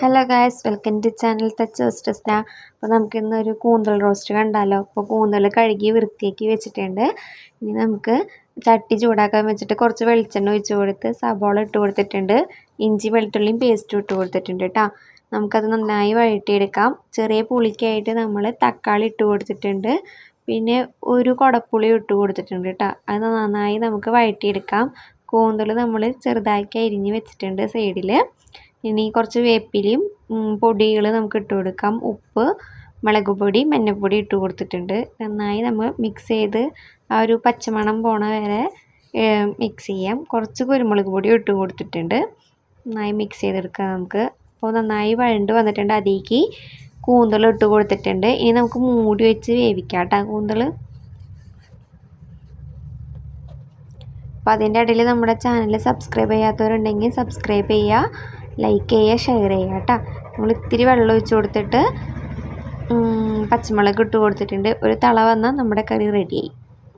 Hello guys welcome to channel touch ഹോസ്റ്റസ്ന അപ്പോൾ നമുക്കിന്ന് ഒരു കൂന്തൽ റോസ്റ്റ് കണ്ടാലോ? അപ്പോൾ കൂന്തൽ കഴുകി വൃത്തിയാക്കി വെച്ചിട്ടുണ്ട്. ഇനി നമുക്ക് ചട്ടി ചൂടാക്കാൻ വെച്ചിട്ട് കുറച്ച് വെളിച്ചെണ്ണ ഒഴിച്ചു കൊടുത്ത് സബോള ഇട്ട് കൊടുത്തിട്ടുണ്ട്. ഇഞ്ചി വെളുത്തുള്ളിയും പേസ്റ്റും ഇട്ട് കൊടുത്തിട്ടുണ്ട് കേട്ടോ നമുക്കത് നന്നായി വഴറ്റിയെടുക്കാം. ചെറിയ പുളിക്കായിട്ട് നമ്മൾ തക്കാളി ഇട്ട് കൊടുത്തിട്ടുണ്ട്. പിന്നെ ഒരു കുടപ്പുളി ഇട്ട് കൊടുത്തിട്ടുണ്ട് കേട്ടോ അത് നന്നായി നമുക്ക് വഴറ്റിയെടുക്കാം. കൂന്തൽ നമ്മൾ ചെറുതാക്കി അരിഞ്ഞ് വെച്ചിട്ടുണ്ട് സൈഡിൽ ഇനി കുറച്ച് വേപ്പിലയും പൊടികൾ നമുക്ക് ഇട്ട് കൊടുക്കാം. ഉപ്പ് മുളക് പൊടി മഞ്ഞൾപ്പൊടി ഇട്ട് കൊടുത്തിട്ടുണ്ട്. നന്നായി നമ്മൾ മിക്സ് ചെയ്ത് ആ ഒരു പച്ചമണം പോണ വരെ മിക്സ് ചെയ്യാം. കുറച്ച് കുരുമുളക് പൊടി ഇട്ട് കൊടുത്തിട്ടുണ്ട്. നന്നായി മിക്സ് ചെയ്തെടുക്കാം നമുക്ക്. അപ്പോൾ നന്നായി വഴണ്ട് വന്നിട്ടുണ്ട് അതിലേക്ക്. കൂന്തൾ ഇട്ട് കൊടുത്തിട്ടുണ്ട്. ഇനി നമുക്ക് മൂടി വെച്ച് വേവിക്കാം കേട്ടോ കൂന്തൽ അപ്പോൾ അതിന്റെ ഇടയിൽ നമ്മുടെ ചാനൽ സബ്സ്ക്രൈബ് ചെയ്യാത്തവരുണ്ടെങ്കിൽ സബ്സ്ക്രൈബ് ചെയ്യുക. ലൈക്ക് ചെയ്യുക ഷെയർ ചെയ്യുക കേട്ടോ. നമ്മൾ ഇത്തിരി വെള്ളം ഒഴിച്ച് കൊടുത്തിട്ട് പച്ചമുളക് ഇട്ട് കൊടുത്തിട്ടുണ്ട്. ഒരു തള വന്നാൽ നമ്മുടെ കറി റെഡിയായി